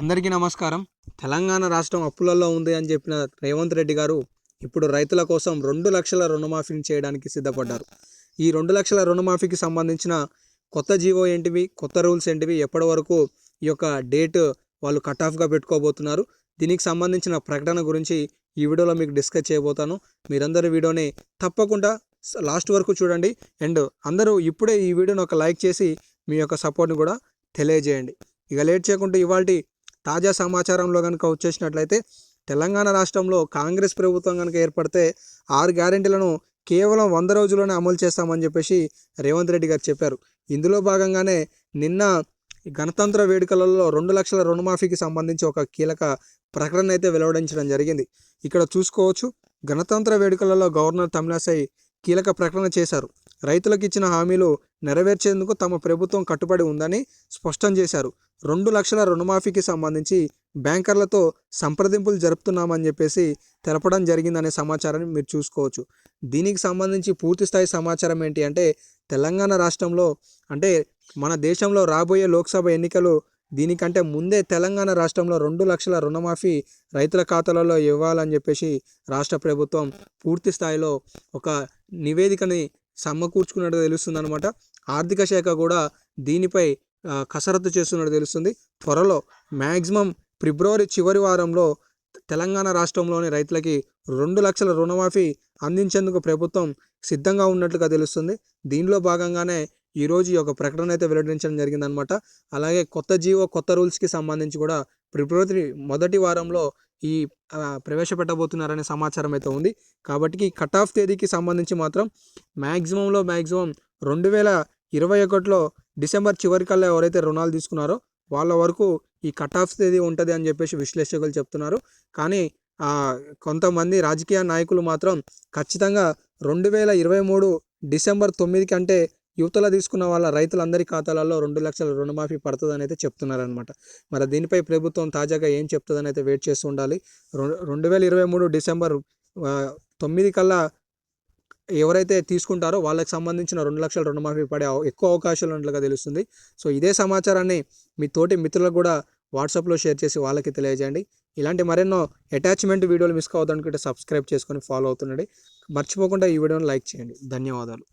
అందరికీ నమస్కారం. తెలంగాణ రాష్ట్రం అప్పులలో ఉంది అని చెప్పిన రేవంత్ రెడ్డి గారు ఇప్పుడు రైతుల కోసం రెండు లక్షల రుణమాఫీని చేయడానికి సిద్ధపడ్డారు. ఈ రెండు లక్షల రుణమాఫీకి సంబంధించిన కొత్త జీవో ఏంటివి కొత్త రూల్స్ ఏంటివి ఎప్పటి వరకు ఈ యొక్క డేట్ వాళ్ళు కట్ ఆఫ్గా పెట్టుకోబోతున్నారు దీనికి సంబంధించిన ప్రకటన గురించి ఈ వీడియోలో మీకు డిస్కస్ చేయబోతాను. మీరందరూ వీడియోని తప్పకుండా లాస్ట్ వరకు చూడండి. అండ్ అందరూ ఇప్పుడే ఈ వీడియోని ఒక లైక్ చేసి మీ యొక్క సపోర్ట్ని కూడా తెలియజేయండి. ఇక లేట్ చేయకుండా ఇవాళ తాజా సమాచారంలో కనుక వచ్చేసినట్లయితే తెలంగాణ రాష్ట్రంలో కాంగ్రెస్ ప్రభుత్వం కనుక ఏర్పడితే ఆరు గ్యారెంటీలను కేవలం వంద రోజుల్లోనే అమలు చేస్తామని చెప్పేసి రేవంత్ రెడ్డి గారు చెప్పారు. ఇందులో భాగంగానే నిన్న గణతంత్ర వేడుకలలో రెండు లక్షల రుణమాఫీకి సంబంధించి ఒక కీలక ప్రకటన అయితే వెలువడించడం జరిగింది. ఇక్కడ చూసుకోవచ్చు గణతంత్ర వేడుకలలో గవర్నర్ తమిళసై కీలక ప్రకటన చేశారు. రైతులకు ఇచ్చిన హామీలు నెరవేర్చేందుకు తమ ప్రభుత్వం కట్టుబడి ఉందని స్పష్టం చేశారు. రెండు లక్షల రుణమాఫీకి సంబంధించి బ్యాంకర్లతో సంప్రదింపులు జరుపుతున్నామని చెప్పేసి తెలపడం జరిగిందనే సమాచారాన్ని మీరు చూసుకోవచ్చు. దీనికి సంబంధించి పూర్తి స్థాయి సమాచారం ఏంటి అంటే తెలంగాణ రాష్ట్రంలో అంటే మన దేశంలో రాబోయే లోక్సభ ఎన్నికలు దీనికంటే ముందే తెలంగాణ రాష్ట్రంలో రెండు లక్షల రుణమాఫీ రైతుల ఖాతాలలో ఇవ్వాలని చెప్పేసి రాష్ట్ర ప్రభుత్వం పూర్తి స్థాయిలో ఒక నివేదికని సమకూర్చుకున్నట్టు తెలుస్తుంది అనమాట ఆర్థిక శాఖ కూడా దీనిపై కసరత్తు చేస్తున్నట్టు తెలుస్తుంది. త్వరలో మ్యాక్సిమం ఫిబ్రవరి చివరి వారంలో తెలంగాణ రాష్ట్రంలోని రైతులకి రెండు లక్షల రుణమాఫీ అందించేందుకు ప్రభుత్వం సిద్ధంగా ఉన్నట్లుగా తెలుస్తుంది. దీనిలో భాగంగానే ఈరోజు ఈ యొక్క ప్రకటన అయితే వెల్లడించడం జరిగిందనమాట అలాగే కొత్త జీవో కొత్త రూల్స్కి సంబంధించి కూడా ఫిబ్రవరి మొదటి వారంలో ఈ ప్రవేశపెట్టబోతున్నారనే సమాచారం అయితే ఉంది. కాబట్టి కట్ ఆఫ్ తేదీకి సంబంధించి మాత్రం మ్యాక్సిమంలో మ్యాక్సిమం రెండు వేల ఇరవై ఒకటిలో డిసెంబర్ చివరికల్లా ఎవరైతే రుణాలు తీసుకున్నారో వాళ్ళ వరకు ఈ కట్ ఆఫ్ తేదీ ఉంటుంది అని చెప్పేసి విశ్లేషకులు చెప్తున్నారు. కానీ కొంతమంది రాజకీయ నాయకులు మాత్రం ఖచ్చితంగా రెండు వేల ఇరవై మూడు డిసెంబర్ తొమ్మిది కంటే యువతలో తీసుకున్న వాళ్ళ రైతులందరి ఖాతాలలో రెండు లక్షల రుణమాఫీ పడుతుందని అయితే చెప్తున్నారనమాట మరి దీనిపై ప్రభుత్వం తాజాగా ఏం చెప్తుందని అయితే వెయిట్ చేస్తూ ఉండాలి. రెండు వేల ఇరవై మూడు డిసెంబర్ తొమ్మిది కల్లా ఎవరైతే తీసుకుంటారో వాళ్ళకి సంబంధించిన రెండు లక్షల రుణమాఫీ పడే ఎక్కువ అవకాశాలు ఉన్నట్లుగా తెలుస్తుంది. సో ఇదే సమాచారాన్ని మీ తోటి మిత్రులకు కూడా వాట్సాప్లో షేర్ చేసి వాళ్ళకి తెలియజేయండి. ఇలాంటి మరెన్నో అటాచ్మెంట్ వీడియోలు మిస్ కావద్దనుకుంటే సబ్స్క్రైబ్ చేసుకొని ఫాలో అవుతుండండి. మర్చిపోకుండా ఈ వీడియోని లైక్ చేయండి. ధన్యవాదాలు.